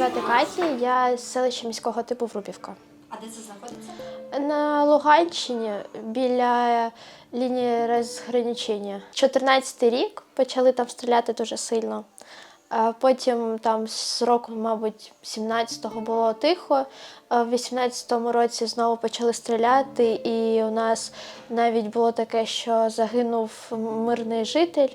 звати Катя, я з селища міського типу Врубівка. А де це знаходиться? На Луганщині біля лінії розграничення. 14 рік почали там стріляти дуже сильно. Потім там з року, мабуть, 17-го було тихо. В 18-му році знову почали стріляти, і у нас навіть було таке, що загинув мирний житель.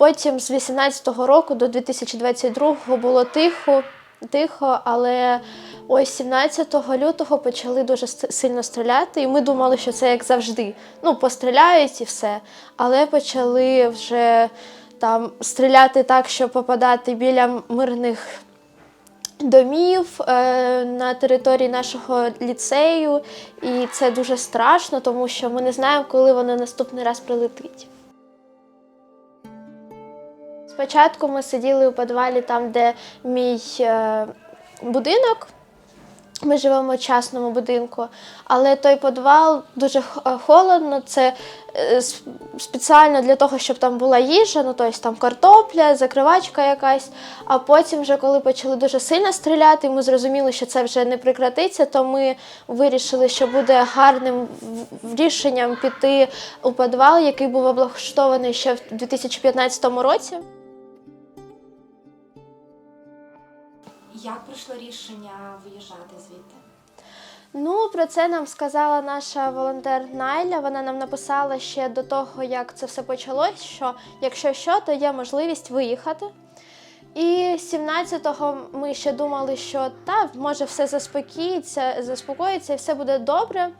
Потім з 18-го року до 2022-го було тихо, тихо, але ось 17 лютого почали дуже сильно стріляти, і ми думали, що це як завжди. Ну, постріляють і все. Але почали вже там стріляти так, щоб попадати біля мирних домів е, на території нашого ліцею. І це дуже страшно, тому що ми не знаємо, коли воно наступний раз прилетить. Спочатку ми сиділи у підвалі там, де мій е, будинок. Ми живемо в частному будинку, але той підвал дуже е, холодно. Це е, спеціально для того, щоб там була їжа, ну тобто там картопля, закривачка якась. А потім, вже коли почали дуже сильно стріляти, ми зрозуміли, що це вже не прекратиться, то ми вирішили, що буде гарним рішенням піти у підвал, який був облаштований ще в 2015 році. Як пройшло рішення виїжджати звідти? Ну, про це нам сказала наша волонтер Найля. Вона нам написала ще до того, як це все почалось, що якщо що, то є можливість виїхати. І 17-го ми ще думали, що та, може все заспокіється, заспокоїться і все буде добре.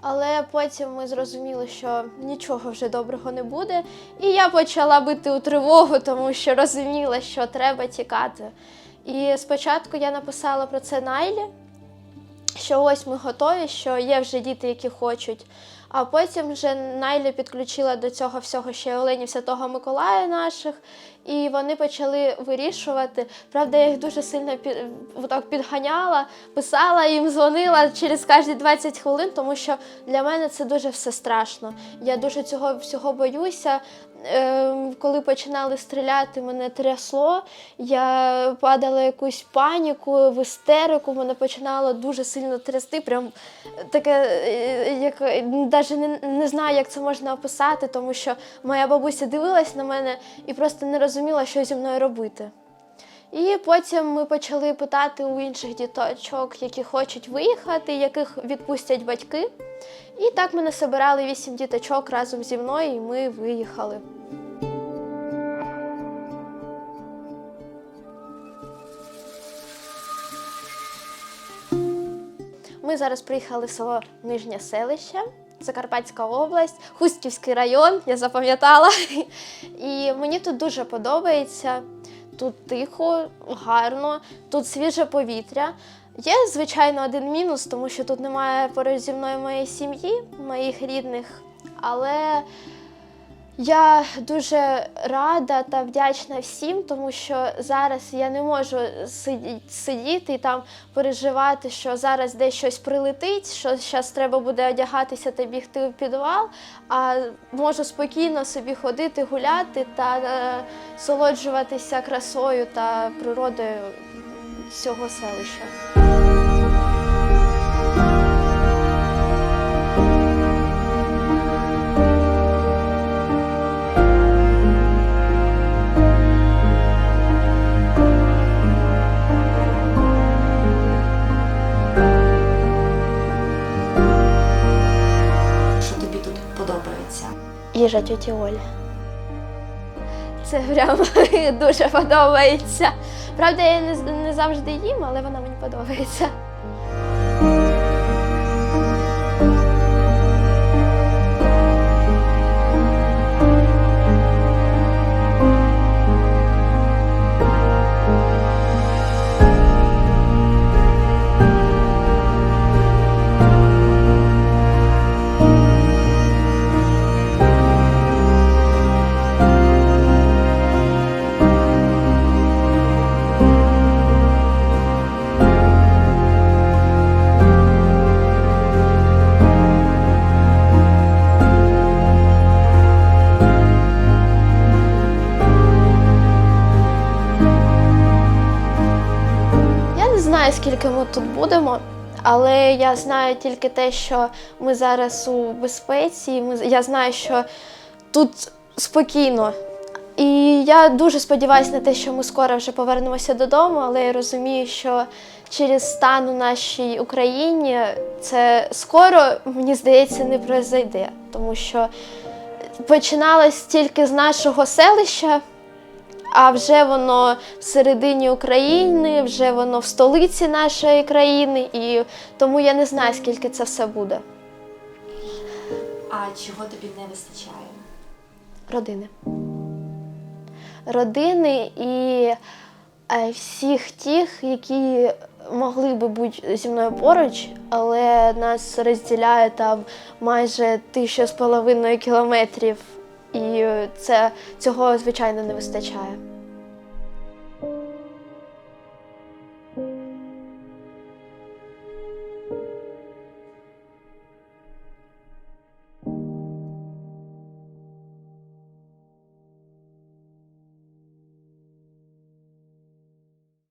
Але потім ми зрозуміли, що нічого вже доброго не буде. І я почала бити у тривогу, тому що розуміла, що треба тікати. І спочатку я написала про це Найлі, що ось ми готові, що є вже діти, які хочуть. А потім вже Найля підключила до цього всього ще Оленів Святого Миколая наших, і вони почали вирішувати. Правда, я їх дуже сильно під, так підганяла, писала їм, дзвонила через кожні 20 хвилин, тому що для мене це дуже все страшно. Я дуже цього всього боюся. Ем, Коли починали стріляти, мене трясло, я падала якусь паніку, в істерику, мене починало дуже сильно трясти. Прям таке, е, як навіть не, не знаю, як це можна описати, тому що моя бабуся дивилась на мене і просто не розуміла, що зі мною робити. І потім ми почали питати у інших діточок, які хочуть виїхати, яких відпустять батьки. І так ми насобирали вісім діточок разом зі мною, і ми виїхали. Ми зараз приїхали в село Нижнє селище, Закарпатська область, Хустівський район, я запам'ятала. І мені тут дуже подобається. Тут тихо, гарно, тут свіже повітря. Є, звичайно, один мінус, тому що тут немає поруч зі мною моєї сім'ї, моїх рідних. Але я дуже рада та вдячна всім, тому що зараз я не можу сидіти і там переживати, що зараз десь щось прилетить, що зараз треба буде одягатися та бігти у підвал, а можу спокійно собі ходити, гуляти та е, солоджуватися красою та природою цього селища. Їжа тьоті Олі. Це прямо дуже подобається. Правда, я не, не завжди їм, але вона мені подобається. Скільки ми тут будемо, але я знаю тільки те, що ми зараз у безпеці. Ми, я знаю, що тут спокійно. І я дуже сподіваюся на те, що ми скоро вже повернемося додому, але я розумію, що через стан у нашій Україні це скоро, мені здається, не произойде, тому що починалось тільки з нашого селища, а вже воно всередині України, вже воно в столиці нашої країни, і тому я не знаю, скільки це все буде. А чого тобі не вистачає? Родини. Родини і е, всіх тих, які могли би бути зі мною поруч, але нас розділяє там майже тисяча з половиною кілометрів, і це цього звичайно не вистачає.